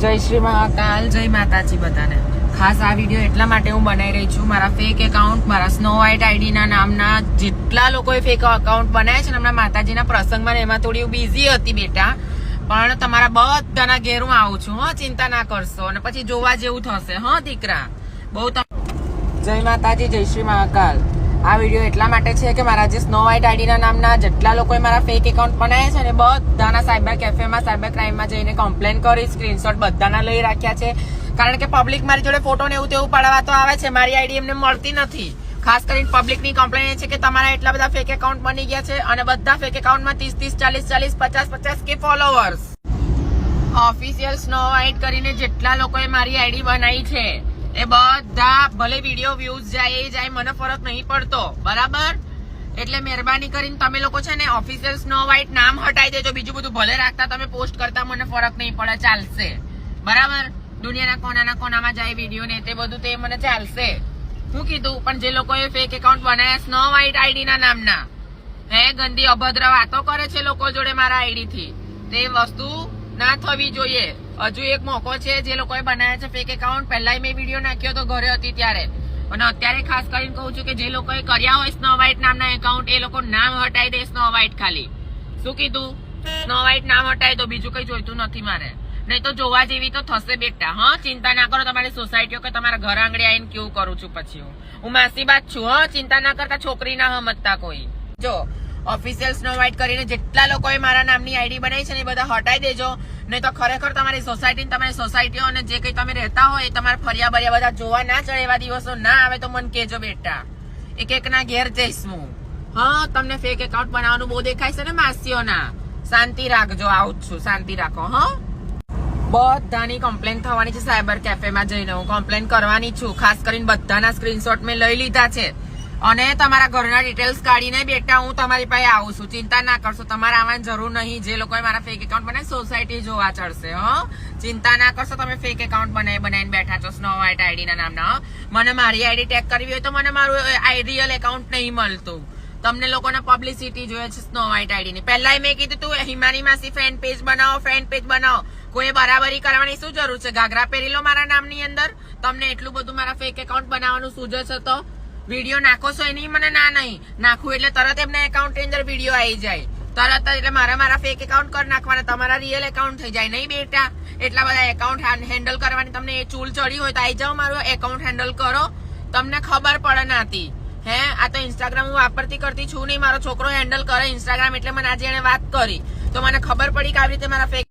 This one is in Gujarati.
જય શ્રી મહાકાલ, જય માતાજી બધાને. ખાસ આ વીડિયો એટલા માટે હું બનાવી રહી છું. મારા ફેક એકાઉન્ટ મારા સ્નો વ્હાઇટ આઈડીના નામના જેટલા લોકોએ ફેક અકાઉન્ટ બનાવ્યા છે ને હમણાં માતાજીના પ્રસંગમાં એમાં થોડી હું બિઝી હતી બેટા. પણ તમારા બધાના ઘેર હું આવું છું, હા, ચિંતા ના કરશો. અને પછી જોવા જેવું થશે, હા, દીકરા? બહુ જય માતાજી, જય શ્રી મહાકાલ. આ વીડિયો એટલા માટે છે કે મારા જે સ્નો વ્હાઇટ આઈડીના નામના જેટલા લોકોએ મારા ફેક એકાઉન્ટ બનાવ્યા છે ને બધાના સાયબર કેફેમાં સાયબર ક્રાઇમમાં જઈને કમ્પ્લેન કરી સ્ક્રીનશોટ બધાના લઈ રાખ્યા છે. કારણ કે પબ્લિક મારી જોડે ફોટો ને એવું તેવું પાડવા તો આવે છે, મારી આઈડી એમને મળતી નથી. ખાસ કરીને પબ્લિકની કમ્પ્લેન એ છે કે તમારા એટલા બધા ફેક એકાઉન્ટ બની ગયા છે અને બધા ફેક એકાઉન્ટમાં ત્રીસ ત્રીસ, ચાલીસ ચાલીસ, પચાસ પચાસ કે ફોલોવર્સ ઓફિશિયલ સ્નો વ્હાઇટ કરીને જેટલા લોકોએ મારી આઈડી બનાવી છે. એ બધા ભલે વીડિયો વ્યૂઝ જાય, એ જાય, મને ફરક નહીં પડતો. બરાબર? એટલે મહેરબાની કરીને તમે લોકો છે ને ઓફિસર સ્નો વ્હાઈટ નામ હટાવી દેજો. બીજું બધું ભલે રાખતા તમે પોસ્ટ કરતા મને ફરક નહીં પડે, ચાલશે. બરાબર? દુનિયાના કોનાના કોનામાં જાય વીડિયો ને તે બધું તે મને ચાલશે. હું કીધું, પણ જે લોકોએ ફેક એકાઉન્ટ બનાવ્યા સ્નો વ્હાઈટ આઈડીના નામના, હે, ગંદી અભદ્ર વાતો કરે છે લોકો જોડે મારા આઈડી થી. તે વસ્તુ ના થવી જોઈએ. હજુ એક મોકો છે, જે લોકોએ બનાવ્યા છે ફેક એકાઉન્ટ પહેલા મેં વીડિયો નાખ્યો તો ઘરે હતી ત્યારે. અને અત્યારે ખાસ કરીને કહું છું કે જે લોકોએ કર્યા હોય સ્નો વ્હાઈટ નામના એકાઉન્ટ એ લોકો નામ હટાઈ દે સ્નો વ્હાઈટ ખાલી. શું કીધું? સ્નો વ્હાઈટ નામ હટાવી દો, બીજું કઈ જોઈતું નથી મારે. નહીં તો જોવા જેવી તો થશે બેટા. હા, ચિંતા ના કરો, તમારી સોસાયટીઓ કે તમારા ઘર આંગણે આવીને કેવું કરું છું પછી હું. હું માસીબાત છું, હા, ચિંતા ના કરતા છોકરી ના હમતતા કોઈ. જો ઓફિશિયલ સ્નો વ્હાઈટ કરીને જેટલા લોકોએ મારા નામની આઈડી બનાવી છે ને એ બધા હટાવી દેજો. નહીં તો ખરેખર તમારી સોસાયટી તમારી સોસાયટીઓ અને જે કઈ તમે રહેતા હોય એ તમારે ફરિયા બરિયા બધા જોવા ના ચડે એવા દિવસો ના આવે તો મને કેજો બેટા. એક એક ના ઘેર જઈશ હું. હા, તમને ફેક એકાઉન્ટ બનાવવાનું બહુ દેખાય છે ને માસીઓના. શાંતિ રાખજો, આવું જ છું. શાંતિ રાખો, હા. બધાની કમ્પ્લેન થવાની છે સાયબર કેફેમાં જઈને. હું કમ્પ્લેન કરવાની છું. ખાસ કરીને બધાના સ્ક્રીનશોટ મેં લઈ લીધા છે. અને તમારા ઘરના ડિટેલ્સ કાઢીને બેટા, હું તમારી પાસે આવું છું. ચિંતા ના કરશો, તમારે આવવાની જરૂર નહીં. જે લોકોએ મારા ફેક એકાઉન્ટ બનાવી સોસાયટી જોવા ચડશે, હો. ચિંતા ના કરશો, તમે ફેક એકાઉન્ટ બનાવી બનાવીને બેઠા છો સ્નો વ્હાઇટ આઈડીના નામના મને મારી આઈડી ટેગ કરવી હોય તો મને મારું રિયલ એકાઉન્ટ નહીં મળતું. તમને લોકોને પબ્લિસિટી જોઈએ છે સ્નો વ્હાઇટ આઈડીની પહેલા મેં કીધું તું હિમાની માસી ફેન પેજ બનાવો ફેન પેજ બનાવો. કોઈ બરાબરી કરવાની શું જરૂર છે? ઘાઘરા પહેરી લો મારા નામની અંદર? તમને એટલું બધું મારા ફેક એકાઉન્ટ બનાવવાનું સૂઝે છે તો? વીડિયો નાખો છો એની મને ના નહીં. નાખવું એટલે તરત એમના એકાઉન્ટની અંદર વીડિયો આવી જાય. તરત જ એટલે મારા મારા ફેક એકાઉન્ટ કરી નાખવાના. તમારા રિયલ એકાઉન્ટ થઈ જાય. નહીં બેટા, એટલા બધા એકાઉન્ટ હેન્ડલ કરવાની તમને એ ચૂલ ચડી હોય તો આવી જાઓ મારું એકાઉન્ટ હેન્ડલ કરો. તમને ખબર પડે નાતી. હે, આ તો ઇન્સ્ટાગ્રામ હું વાપરતી કરતી છું નહીં. મારો છોકરો હેન્ડલ કરે ઇન્સ્ટાગ્રામ એટલે મને આજે એને વાત કરી. તો મને ખબર પડી કે આવી રીતે મારા ફેક